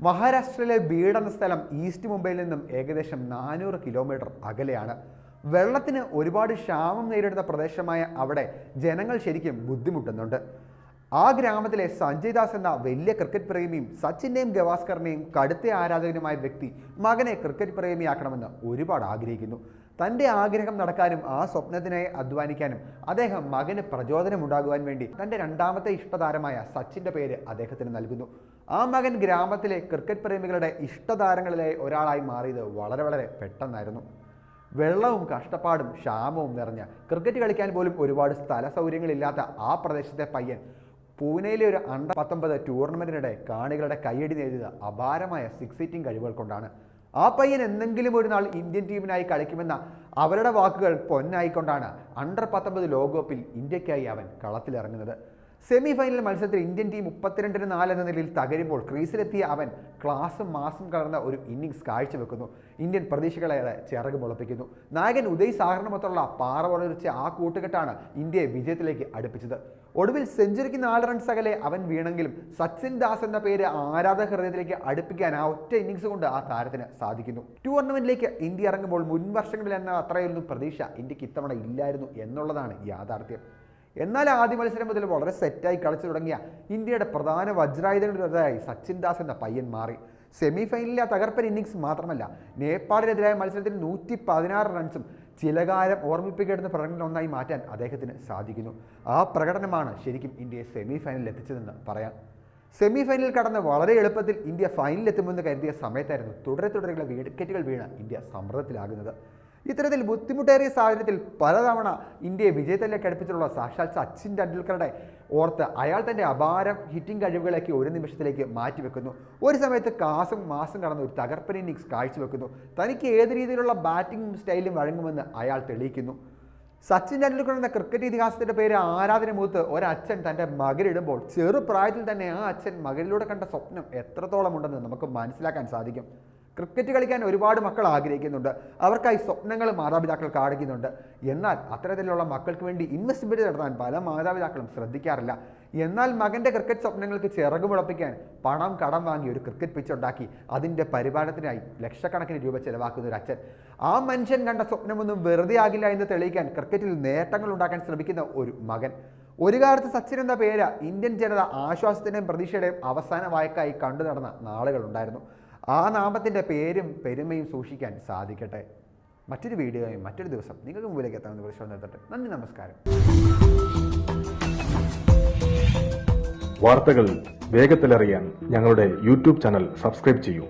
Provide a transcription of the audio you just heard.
മഹാരാഷ്ട്രയിലെ ബീഡ് എന്ന സ്ഥലം ഈസ്റ്റ് മുംബൈയിൽ നിന്നും ഏകദേശം നാനൂറ് കിലോമീറ്റർ അകലെയാണ്. വെള്ളത്തിന് ഒരുപാട് ക്ഷാമം നേരിടുന്ന പ്രദേശമായ അവിടെ ജനങ്ങൾ ശരിക്കും ബുദ്ധിമുട്ടുന്നുണ്ട്. ആ ഗ്രാമത്തിലെ സഞ്ജയ് ദാസ് എന്ന വലിയ ക്രിക്കറ്റ് പ്രേമിയും സച്ചിന്റെയും ഗവാസ്കറിനെയും കടുത്ത ആരാധകനുമായ വ്യക്തി മകനെ ക്രിക്കറ്റ് പ്രേമിയാക്കണമെന്ന് ഒരുപാട് ആഗ്രഹിക്കുന്നു. തന്റെ ആഗ്രഹം നടക്കാനും ആ സ്വപ്നത്തിനായി അധ്വാനിക്കാനും അദ്ദേഹം മകന് പ്രചോദനമുണ്ടാകുവാൻ വേണ്ടി തന്റെ രണ്ടാമത്തെ ഇഷ്ടതാരമായ സച്ചിന്റെ പേര് അദ്ദേഹത്തിന് നൽകുന്നു. ആ മകൻ ഗ്രാമത്തിലെ ക്രിക്കറ്റ് പ്രേമികളുടെ ഇഷ്ടതാരങ്ങളിലെ ഒരാളായി മാറിയത് വളരെ വളരെ പെട്ടെന്നായിരുന്നു. വെള്ളവും കഷ്ടപ്പാടും ക്ഷാമവും നിറഞ്ഞ ക്രിക്കറ്റ് കളിക്കാൻ പോലും ഒരുപാട് സ്ഥല സൗകര്യങ്ങളില്ലാത്ത ആ പ്രദേശത്തെ പയ്യൻ പൂനെയിലെ ഒരു അണ്ടർ പത്തൊമ്പത് ടൂർണമെന്റിനിടെ കാണികളുടെ കയ്യടി നേടിയത് അപാരമായ സിക്സ് സീറ്റിംഗ് കഴിവുകൾ കൊണ്ടാണ്. ആ പയ്യൻ എന്തെങ്കിലും ഒരു നാൾ ഇന്ത്യൻ ടീമിനായി കളിക്കുമെന്ന അവരുടെ വാക്കുകൾ പൊന്നായിക്കൊണ്ടാണ് അണ്ടർ പത്തൊമ്പത് ലോകകപ്പിൽ ഇന്ത്യക്കായി അവൻ കളത്തിലിറങ്ങുന്നത്. സെമി ഫൈനൽ മത്സരത്തിൽ ഇന്ത്യൻ ടീം മുപ്പത്തിരണ്ടിന് നാല് എന്ന നിലയിൽ തകരുമ്പോൾ ക്രീസിലെത്തിയ അവൻ ക്ലാസും മാസും കലർന്ന ഒരു ഇന്നിങ്സ് കാഴ്ചവെക്കുന്നു. ഇന്ത്യൻ പ്രതീക്ഷകളെ ചിറക് മുളപ്പിക്കുന്നു. നായകൻ ഉദയ് സാഹറിനുമൊത്തുള്ള പാറ വളർച്ച ആ കൂട്ടുകെട്ടാണ് ഇന്ത്യയെ വിജയത്തിലേക്ക് അടുപ്പിച്ചത്. ഒടുവിൽ സെഞ്ചുറിക്ക് നാല് റൺസ് അകലെ അവൻ വീണെങ്കിലും സച്ചിൻ ദാസ് എന്ന പേര് ആരാധക ഹൃദയത്തിലേക്ക് അടുപ്പിക്കാൻ ആ ഒറ്റ ഇന്നിങ്സ് കൊണ്ട് ആ താരത്തിന് സാധിക്കുന്നു. ടൂർണമെന്റിലേക്ക് ഇന്ത്യ ഇറങ്ങുമ്പോൾ മുൻ വർഷങ്ങളിൽ എന്ന അത്രയൊന്നും പ്രതീക്ഷ ഇന്ത്യയ്ക്ക് ഇത്തവണ ഇല്ലായിരുന്നു എന്നുള്ളതാണ് യാഥാർത്ഥ്യം. എന്നാൽ ആദ്യ മത്സരം മുതൽ വളരെ സെറ്റായി കളിച്ചു തുടങ്ങിയ ഇന്ത്യയുടെ പ്രധാന വജ്രായുധങ്ങളിലൊരായി സച്ചിൻ ദാസ് എന്ന പയ്യൻ മാറി. സെമി ഫൈനലിലെ ആ തകർപ്പൻ ഇന്നിങ്സ് മാത്രമല്ല നേപ്പാളിനെതിരായ മത്സരത്തിൽ നൂറ്റി പതിനാറ് റൺസും ചിലകാലം ഓർമ്മിപ്പിക്കേണ്ടുന്ന പ്രകടനം ഒന്നായി മാറ്റാൻ അദ്ദേഹത്തിന് സാധിക്കുന്നു. ആ പ്രകടനമാണ് ശരിക്കും ഇന്ത്യയെ സെമി ഫൈനലിൽ എത്തിച്ചതെന്ന് പറയാം. സെമി ഫൈനലിൽ കടന്ന് വളരെ എളുപ്പത്തിൽ ഇന്ത്യ ഫൈനലിൽ എത്തുമെന്ന് കരുതിയ സമയത്തായിരുന്നു തുടരെ തുടരെയുള്ള വിക്കറ്റുകൾ വീണ് ഇന്ത്യ സമ്മർദ്ദത്തിലാകുന്നത്. ഇത്തരത്തിൽ ബുദ്ധിമുട്ടേറിയ സാഹചര്യത്തിൽ പലതവണ ഇന്ത്യയെ വിജയത്തിലേക്ക് അടുപ്പിച്ചിട്ടുള്ള സാക്ഷാൽ സച്ചിൻ ടെണ്ടുൽക്കറുടെ ഓർത്ത് അയാൾ തന്റെ അപാരം ഹിറ്റിംഗ് കഴിവുകളൊക്കെ ഒരു നിമിഷത്തിലേക്ക് മാറ്റിവെക്കുന്നു. ഒരു സമയത്ത് കാസും മാസും കടന്ന് ഒരു തകർപ്പൻ ഇന്നിങ്സ് കാഴ്ചവെക്കുന്നു. തനിക്ക് ഏത് രീതിയിലുള്ള ബാറ്റിംഗ് സ്റ്റൈലും വഴങ്ങുമെന്ന് അയാൾ തെളിയിക്കുന്നു. സച്ചിൻ ടെണ്ടുൽക്കർ എന്ന ക്രിക്കറ്റ് ഇതിഹാസത്തിന്റെ പേര് ആരാധന മൂത്ത് ഒരച്ഛൻ തന്റെ മകനിടുമ്പോൾ ചെറുപ്രായത്തിൽ തന്നെ ആ അച്ഛൻ മകനിലൂടെ കണ്ട സ്വപ്നം എത്രത്തോളം ഉണ്ടെന്ന് നമുക്ക് മനസ്സിലാക്കാൻ സാധിക്കും. ക്രിക്കറ്റ് കളിക്കാൻ ഒരുപാട് മക്കൾ ആഗ്രഹിക്കുന്നുണ്ട്. അവർക്കായി സ്വപ്നങ്ങൾ മാതാപിതാക്കൾ കാണിക്കുന്നുണ്ട്. എന്നാൽ അത്തരത്തിലുള്ള മക്കൾക്ക് വേണ്ടി ഇൻവെസ്റ്റ്മെന്റ് നടത്താൻ പല മാതാപിതാക്കളും ശ്രദ്ധിക്കാറില്ല. എന്നാൽ മകന്റെ ക്രിക്കറ്റ് സ്വപ്നങ്ങൾക്ക് ചിറകുമുളപ്പിക്കാൻ പണം കടം വാങ്ങി ഒരു ക്രിക്കറ്റ് പിച്ച് ഉണ്ടാക്കി അതിന്റെ പരിപാലനത്തിനായി ലക്ഷക്കണക്കിന് രൂപ ചെലവാക്കുന്ന ഒരു അച്ഛൻ. ആ മനുഷ്യൻ കണ്ട സ്വപ്നമൊന്നും വെറുതെ ആകില്ല എന്ന് തെളിയിക്കാൻ ക്രിക്കറ്റിൽ നേട്ടങ്ങൾ ഉണ്ടാക്കാൻ ശ്രമിക്കുന്ന ഒരു മകൻ. ഒരു കാലത്ത് സച്ചിൻ എന്ന പേര് ഇന്ത്യൻ ജനത ആശ്വാസത്തിന്റെയും പ്രതീക്ഷയുടെയും അവസാന വായക്കായി കണ്ടു നടന്ന നാളുകളുണ്ടായിരുന്നു ആ നാമത്തിന്റെ പേരും പെരുമയും സൂക്ഷിക്കാൻ സാധിക്കട്ടെ. മറ്റൊരു വീഡിയോയും മറ്റൊരു ദിവസം നിങ്ങൾക്ക് മുമ്പിലേക്ക് എത്താമെന്ന് പ്രശ്നം നിർത്തട്ടെ. നന്ദി നമസ്കാരം. വാർത്തകൾ വേഗത്തിലറിയാൻ ഞങ്ങളുടെ യൂട്യൂബ് ചാനൽ സബ്സ്ക്രൈബ് ചെയ്യൂ.